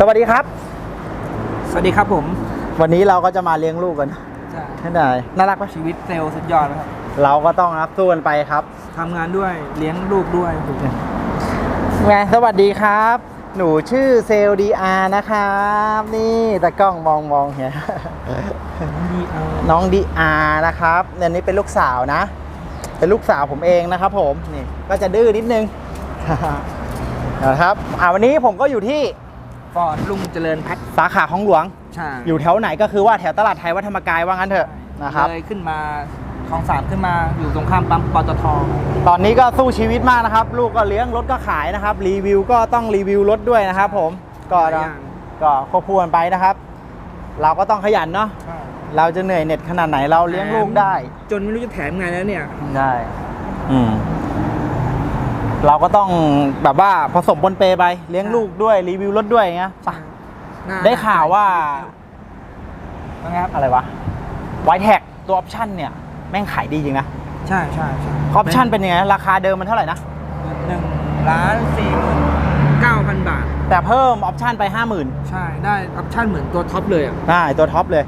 สวัสดีครับ สวัสดีครับผมวันนี้เราก็จะมาเลี้ยงลูกกันที่ไหนน่ารักปะชีวิตเซลล์สุดยอดนะครับเราก็ต้องรับสู้กันไปครับทำงานด้วยเลี้ยงลูกด้วยไงสวัสดีครับ หนูชื่อเซลดีอานะครับ นี่ตะกล้องมองมองเห็น ดีเอาน้องดีอานะครับอันนี้เป็นลูกสาวนะ เป็นลูกสาวผมเองนะครับผม นี่ก็จะดื้อนิดนึง นะครับอ่าวันนี้ผมก็อยู่ที่ ฟอร์ดลุงเจริญพัฒน์สาขาของหลวง ใช่อยู่แถวไหนก็คือว่าแถวตลาดไทยวัฒนธรรมกายว่างั้นเถอะนะครับเลยขึ้นมาคลองสามขึ้นมาอยู่ตรงข้ามปั๊มปตทตอนนี้ก็สู้ชีวิตมากนะครับ ลูกก็เลี้ยงรถก็ขายนะครับ รีวิวก็ต้องรีวิวรถด้วยนะครับ ผมก็หลายอย่างก็ควบคู่กันไปนะครับ เราก็ต้องขยันเนาะเราจะเหนื่อยเหน็ดขนาดไหนเราเลี้ยงลูกได้ จนไม่รู้จะแถมไงแล้วเนี่ยได้อืม เราก็ต้องแบบว่าผสมปนเปไปเลี้ยงลูกด้วยรีวิวรถด้วยอย่างเงี้ยไปหน้ได้ข่าวว่านะครับอะไรวะไวแท็กตัวออปชั่นเนี่ย แม่งขายดีจริงนะ ใช่ใช่ใช่ออปชั่นเป็นยังไง ราคาเดิมมันเท่าไหร่นะหนึ่งล้านสี่หมื่นเก้าพันบาท แต่เพิ่มออปชั่นไป5 0,000ใช่ ได้ออปชั่นเหมือนตัวท็อปเลยอะได้ตัวท็อปเลย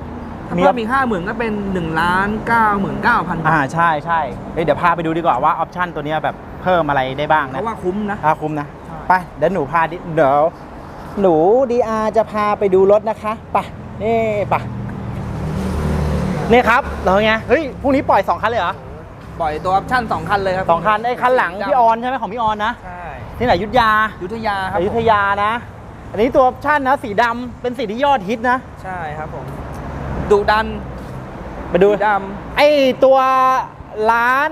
ถ้าเพิ่มอีกห้าหมื่นก็เป็นหนึ่งล้านเก้าหมื่นเก้าพันบาอ่าทใช่ใช่เอ้ยเดี๋ยวพาไปดูดีกว่าว่าออปชั่นตัวเนี้ยแบบ เพิ่มอะไรได้บ้างเพนะราะว่าคุ้มนะถ้าคุ้มนะ ใช่ ไป เดี๋ยวหนูพาดิเดี๋ยวหนูดีอาจะพาไปดูรถนะคะไปนี่ไปนี่ครับเราไงเฮ้ยพรุ่งนี้ปล่อย 2 คันเลยเหรอปล่อยตัวออปชั่นสองคันเลยครับสองคันไอ้คันหลังพี่ออนใช่ไหมของพี่ออนนะ ใช่ที่ไหนอยุทธยายุทธยาครับอยุธยานะ อันนี้ตัวออปชั่นนะ สีดำเป็นสีที่ยอดฮิตนะ ใช่ครับผมดุดันไปดู สีดไอ้ตัวล้าน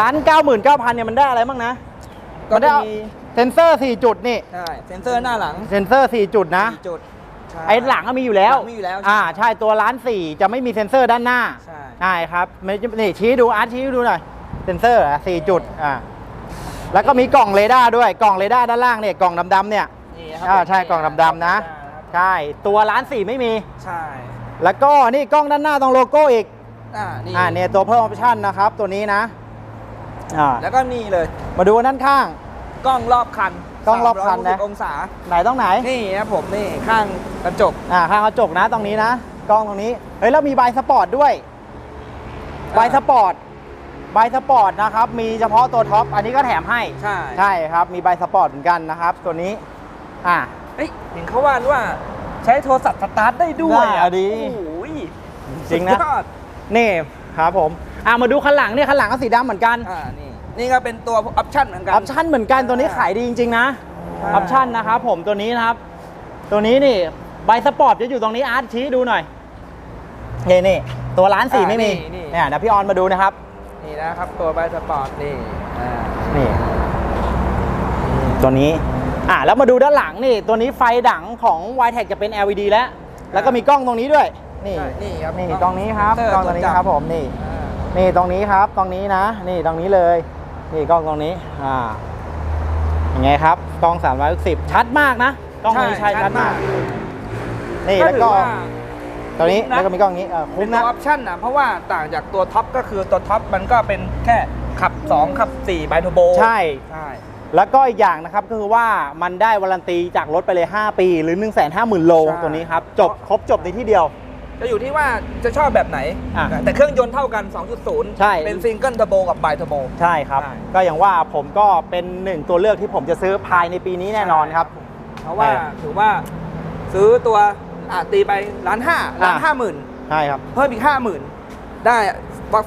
ล้านเก้าหมื่นเก้าพันเนี่ยมันได้อะไรบ้างนะำก็มันได้จะเอามีเซนเซอร์ 4 จุดนี่ ใช่เซ็นเซอร์หน้าหลังเซนเซอร์ 4 จุดนะ สี่จุดใช่ ไอ้หลังก็มีอยู่แล้วหลังมีอยู่แล้วอ่าใช่ตัวล้านสี่จะไม่มีเซนเซอร์ด้านหน้าใช่ ใช่ครับไม่นี่ชี้ดูอาร์ตชี้ดูหน่อย เซนเซอร์อะสี่จุดอ่าแล้วก็มีกล่องเรดาร์ด้วยกล่องเรดาร์ด้านล่างเนี่ยกล่องดำๆเนี่ย นี่ครับอ่าผมใช่กล่องดำๆนะ ใช่ตัวล้านสี่ไม่มี ใช่แล้วก็นี่กล้องด้านหน้าตรงโลโก้อีก อ่านี่อ่าเนี่ยตัวเพิ่มออปชั่นนะครับ ตัวนี้นะ อ่า แล้วก็นี่เลยมาดูด้านข้าง กล้องรอบคันกล้องรอบคันนะ 360องศา ไหนต้องไหน นี่ครับผมนี่ข้างกระจก อ่า ข้างกระจกนะตรงนี้นะ กล้องตรงนี้ เฮ้ย แล้วมีใบสปอร์ตด้วย ใบสปอร์ต ใบสปอร์ตนะครับ มีเฉพาะตัวท็อป อันนี้ก็แถมให้ ใช่ ใช่ครับ มีใบสปอร์ตเหมือนกันนะครับ ตัวนี้ อ่าเอ้ย เห็นเขาว่าว่า ใช้โทรศัพท์สตาร์ทได้ด้วยได้อะเอาดีโอ้ยจริงนะสุดยอดนี่ครับผม อ่ามาดูคันหลังเนี่ยคันหลังก็สีดำเหมือนกัน อ่านี่ นี่ก็เป็นตัวออปชั่นเหมือนกัออปชั่นเหมือนกันตัวนี้ขายดีจริงๆนะใช่ ออปชั่นนะครับผมตัวนี้นะครับ ตัวนี้นี่ใบสปอร์ตจะอยู่ตรงนี้อาร์ตชี้ดูหน่อยนี่นี่ตัวร้านสี่ไม่มีเนี่ยเดี๋ยวพี่ออนมาดูนะครับ นี่นะครับตัวใบสปอร์ตนี่อ่านี่ ตัวนี้ อ่าแล้วมาดูด้านหลังนี่ ตัวนี้ไฟดังของ y t e c จะเป็น LED แล้ว แล้วก็มีกล้องตรงนี้ด้วย นี่ ใช่นี่ครับนี่ตรงนี้ครับเตอร์กล้องตรงนี้จัครับผม นี่ อ่านี่ตรงนี้ครับ ตรงนี้นะ นี่ตรงนี้เลย นี่กล้องตรงนี้อ่าอย่างไงครับกล้อง360ชัดมากนะกล้องนี้ใช่ชัดมาก นี่แล้วก็ถือว่าตัวนี้คุ้มนะแล้วก็มีกล้องนี้เออเป็คุ้นมตัวนะออปชั่นนะเพราะว่าต่างจากตัวท็อปก็คือตัวท็อปมันก็เป็นแค่ขับ 2 ขับ4ไบโทโบใช่ใช่แล้วก็อีกอย่างนะครับก็คือว่ามันได้วารันตีจากรถไปเลย 5 ปี หรือ 1 5 0 0 0 0 โลใช่ตัวนี้ครับ จบครบจบในที่เดียว จะอยู่ที่ว่าจะชอบแบบไหน อะแต่เครื่องยนต์เท่ากัน 2.0 ใช่ เป็นซิงเกิลเทอร์โบกับไบเทอร์โบ ใช่ครับ ใช่ ก็อย่างว่าผมก็เป็นหนึ่งตัวเลือกที่ผมจะซื้อภายในปีนี้แน่นอนครับ เพราะว่าเออถือว่าซื้อตัวอะตีไปล้านห้าล้านอะ ห้าหมื่นใช่ครับ เพิ่มอีกห้าหมื่นได้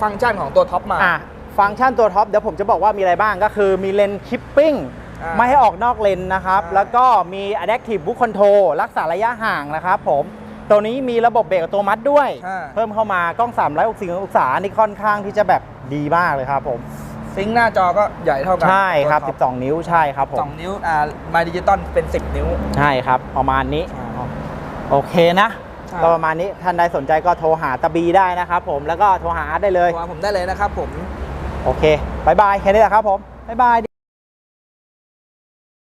ฟังก์ชันของตัวท็อปมา อะฟังก์ชันตัวท็อปเดี๋ยวผมจะบอกว่ามีอะไรบ้างก็คือมีเลนคิปปิ้งอ่าไม่ให้ออกนอกเลนนะครับใช่แล้วก็มี Adaptive Book Control รักษาระยะห่างนะครับผม ตัวนี้มีระบบเบรกอัตโนมัติด้วยใช่เพิ่มเข้ามากล้อง360องศานี่ค่อนข้างที่จะแบบดีมากเลยครับผม ซิงค์หน้าจอก็ใหญ่เท่ากัใช่ครับ ตัวท็อป12 นิ้วใช่ครับผสมองนิ้วอ่ามาดิจิตอลเป็น 10 นิ้ว ใช่ครับ ประมาณนี้ โอเคนะใช่ ก็ประมาณนี้ท่านใดสนใจก็โทรหาตะบีได้นะครับผมแล้วก็โทรหาอาร์ตได้เลย ตัวผมได้เลยนะครับผม โอเคบายบายแค่นี้แหละครับผมบายบาย